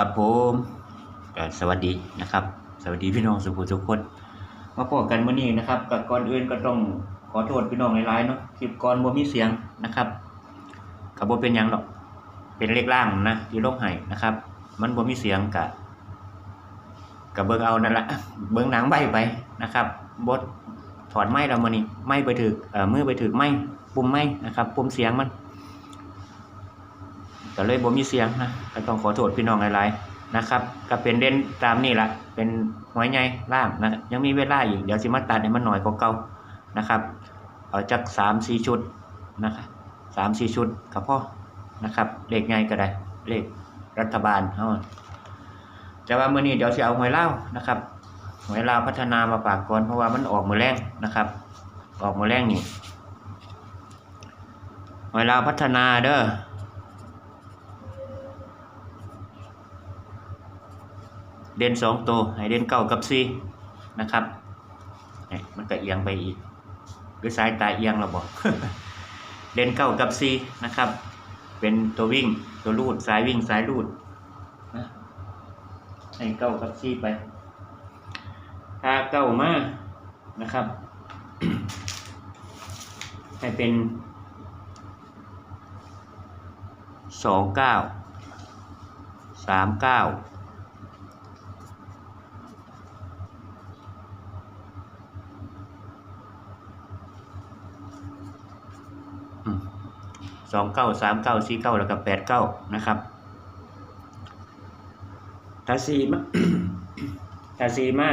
ครับผมสวัสดีนะครับ สวัสดีพี่น้องสุขุทุกคน มาพบกันมื้อนี้นะครับกับก่อนอื่นก็ต้องขอโทษพี่น้องหลายๆเนาะคลิปก่อนบ่มีเสียงนะครับก็บ่เป็นยังหรอกเป็นเลขล่างนะที่ลงให้นะครับ มันบ่มีเสียงกะก็เบิ่งเอานั่นละเบิ่งหนังใบไปนะครับบดถอดไม้แล้วมื้อนี้ไม้ไปถึกเอ่อมือไปถึกไม้ปุ่มไม้นะครับ ปุ่มเสียงมัน ก็เลยบ่มีเสียงนะก็ต้องขอโทษพี่น้องหลายๆนะครับก็เป็นเด่นตามนี่ละเป็นหัวใหญ่ล่างนะยังมีเวลาอีกเดี๋ยวสิมาตัดให้มันหน่อยกว่าเก่านะครับเอาจักสามสี่ชุดนะครับสามสี่ชุดก็พอนะครับเลขใหญ่ก็ได้เลขรัฐบาลเฮาแต่ว่ามื้อนี้เดี๋ยวสิเอาหวยเลานะครับหวยเลาพัฒนามาฝากก่อนเพราะว่ามันออกมือแรงนะครับ ออกมือแรงนี่หวยเลาพัฒนาเด้อ เด่นสองตัวให้เด่นเก้ากับสี่นะครับเนี่ยมันก็เอียงไปอีกหรือสายตาเอียงเราบอกเด่นเก้ากับสี่นะครับ เป็นตัววิ่งตัวลูดสายวิ่งสายลูดนะให้เก้ากับสี่ไปถ้าเก้ามานะครับ ให้เป็นสองเก้าสามเก้า สองเก้าสามเก้าสี่เก้าแล้วก็แปดเก้านะครับถ้าสี่มาถ้าสี่มา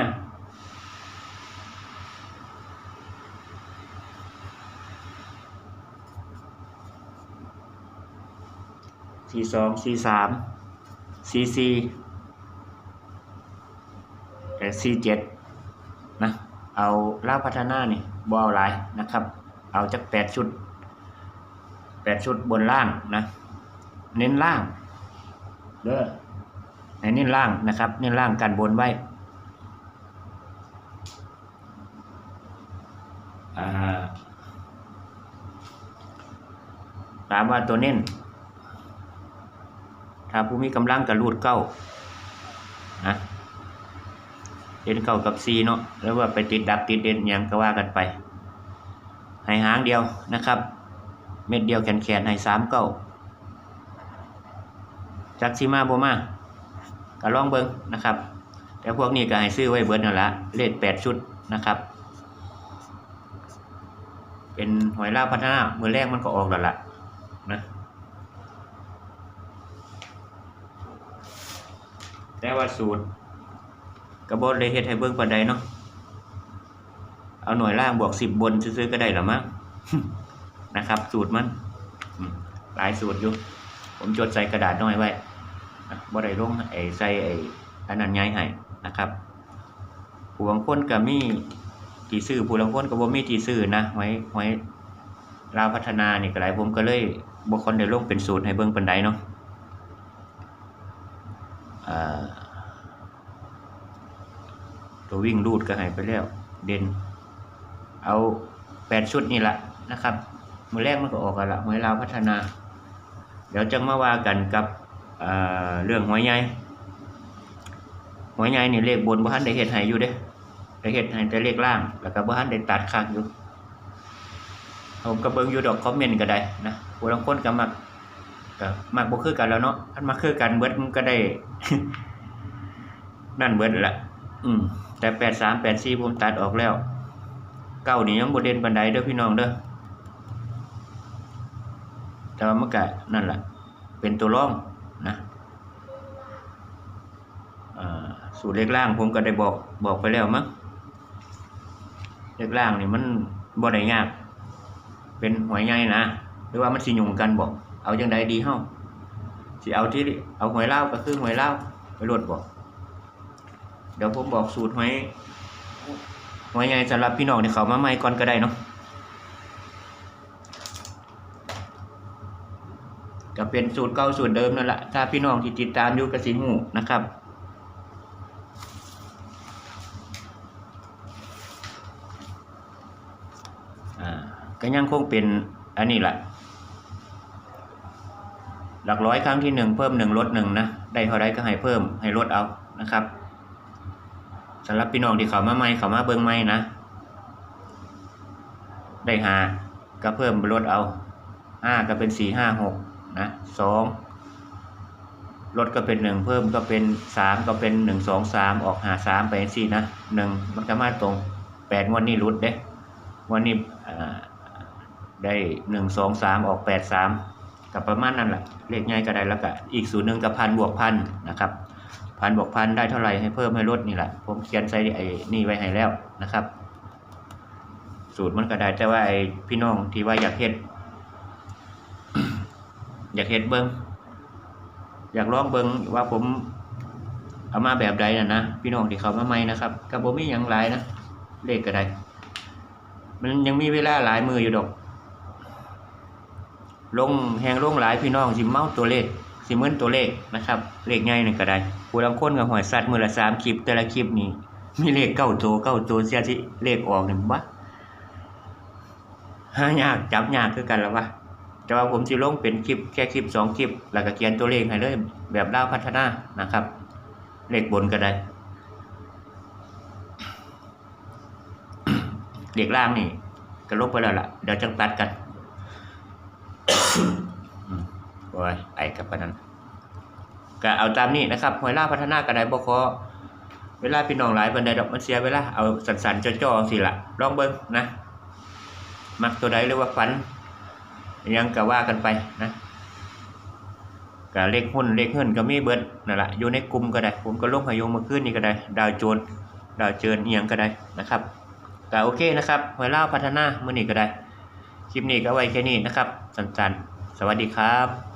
สี่สองสี่สามสี่สี่แต่สี่เจ็ดนะ เอาล่าพัฒนานี่บอาหลายนะครับ เอาจากแปดชุด แปดชุดบนล่างนะ เน้นล่างเด้อให้เน้นล่างนะครับ เน้นล่างกันบนไว้ถามว่าตัวเน้น ถ้าผู้มีกำลังกับรูดเก้านะเด่นเก้ากับซีเนาะแล้วว่าไปติดดับติดเด่นยังก็ว่ากันไป ให้หางเดียวนะครับ เม็ดเดียวแขนแขนให้สามเก้าจักซีมาโบมาก็ลองเบิงนะครับ แต่พวกนี้ก็ให้ซื้อไว้เบิดนั่นละเลขแปดชุดนะครับ เป็นหอยลาพัฒนามือแรกมันก็ออกแล้วล่ะนะแต่ว่าสูตรกระบอกเลยเฮ็ดให้เบิ้งปันใดเนาะเอาหน่วยล่างบวกสิบบนซื้อๆก็ได้หรอมั้ง นะครับ สูตรมันหลายสูตรอยู่ ผมจดใส่กระดาษน้อยไว้บ่ได้ลงไอ้ใส่ไอ้อันนั้นใหญ่ให้นะครับผู้บางคนก็มีทีซื้อผู้บางคนก็บ่มีทีซื้อนะไว้ไว้ลาวพัฒนานี่ก็หลายผมก็เลยบ่คนได้ลงเป็นสูตรให้เบิ่งปานใดเนาะอ่าตัววิ่งรูดก็ให้ไปแล้ว เด่น เอาแปดชุดนี่แหละนะครับ มือแรกมันก็ออกกันละหวยลาพัฒนา เดี๋ยวจะมาว่ากันกับเรื่องหวยใหญ่หวยใหญ่นี่เลขบนบ่ทันได้เฮ็ดให้อยู่เด้ได้เฮ็ดให้แต่เลขล่าง แล้วก็บ่ทันได้ตัดข้างอยู่ผมก็เบิ่งอยู่ดอกคอมเมนต์ก็ได้นะผู้ลางคนก็มักก็มักบ่คือกันแล้วเนาะคันมาคือกันเบิดมันก็ได้ นั่นเบิดละอืมแต่83 84ผมตัดออกแล้ว เก้านี่ยังบ่เด่นปานใดเด้อพี่น้องเด้อ แต่ว่ามันก็นั่นแหละเป็นตัวร่องนะสูตรเลขล่างผมก็ได้บอกบอกไปแล้วมั้งเลขล่างนี่มันบ่ได้ยาก เป็นหวยใหญ่นะหรือว่ามันสิยุ่งกันบอก เอาจังใดดีเฮ้าสิเอาที่เอาหวยเล่าก็คือหวยเล่าไปโลดบอก เดี๋ยวผมบอกสูตรหวยหวยใหญ่สำหรับพี่น้องที่เขามาใหม่ก่อนก็ได้เนาะ ก็เป็นสูตรเก่าสูตรเดิมนั่นแหละถ้าพี่น้องที่ติดตามอยู่กสิหูนะครับอ่าก็ยังคงเป็นอันนี้แหละ หลักร้อยครั้งที่หนึ่งเพิ่มหนึ่งลดหนึ่งนะ ได้เท่าไรก็ให้เพิ่มให้ลดเอานะครับสำหรับพี่น้องที่เขามาใหม่เขามาเบิ้งใหม่นะ ได้หาก็เพิ่มลดเอาห้าก็เป็นสี่ห้าหก นะสองลดก็เป็นหนึ่งเพิ่มก็เป็นสามก็เป็นหนึ่งสองสามออกหาสามไปสี่นะหนึ่งมันก็มาตรงแปดวันนี้รุดเด้วันนี้ได้หนึ่งสองสามออกแปดสามกับประมาณนั้นแหละเลขง่ายก็ได้แล้วก็อีกศูนย์หนึ่งกับพันบวกพันนะครับพันบวกพันได้เท่าไหร่ให้เพิ่มให้ลดนี่แหละผมเขียนใส่ไอ้นี่ไว้ให้แล้วนะครับ สูตรมันก็ได้แต่ว่าไอ้พี่น้องที่ว่าอยากเฮ็ด อยากเฮ็ดเบิ้งอยากลองเบิ้งว่าผมเอามาแบบใดน่ะนะพี่น้องที่เขามาใหม่นะครับกับผมมีหยังหลายนะเลขก็ได้มันยังมีเวลาหลายมืออยู่ดอก ลงแหงลงหลายพี่น้องสิเมาตัวเลขสิเมือนตัวเลขนะครับ เลขง่ายนึงก็ได้ผู้ลางคนกับหอยสัตว์มือละสามคลิปแต่ละคลิปนี้มีเลขเก้าตัวเก้าตัวเสียที่เลขออกหนี่งบ้าหายากจับยากคือกันแล้ววะ แต่ว่าผมจะลงเป็นคลิปแค่คลิปสองคลิป แล้วก็เขียนตัวเลขให้เลยแบบล่าวพัฒนานะครับ เลขบนก็ได้ เลขล่างนี่ก็ลบไปแล้วล่ะ เดี๋ยวจังตัดกันโอ้ยไอ้กับปนั้นก็เอาตามนี้นะครับหวยล่าพัฒนาก็ได้บ่ขอเวลาพี่น้องหลายบันไดดอกมันเสียเวลาเอาสันๆจ่อๆสิละลองเบิ่งนะ มักตัวใดหรือว่าฝัน ยังก็ว่ากันไปนะก็เลขหุ้นเลขเงินก็มีเบิดนั่นแหละอยู่ในกลุ่มก็ได้ ผมก็ลงพายุมาขึ้นนี่ก็ได้ ดาวโจนดาวเจินอิหยังก็ได้นะครับก็โอเคนะครับหวยเล่าพัฒนาเมื่อนี้ก็ได้ คลิปนี้ก็ไว้แค่นี้นะครับสั้นๆสวัสดีครับ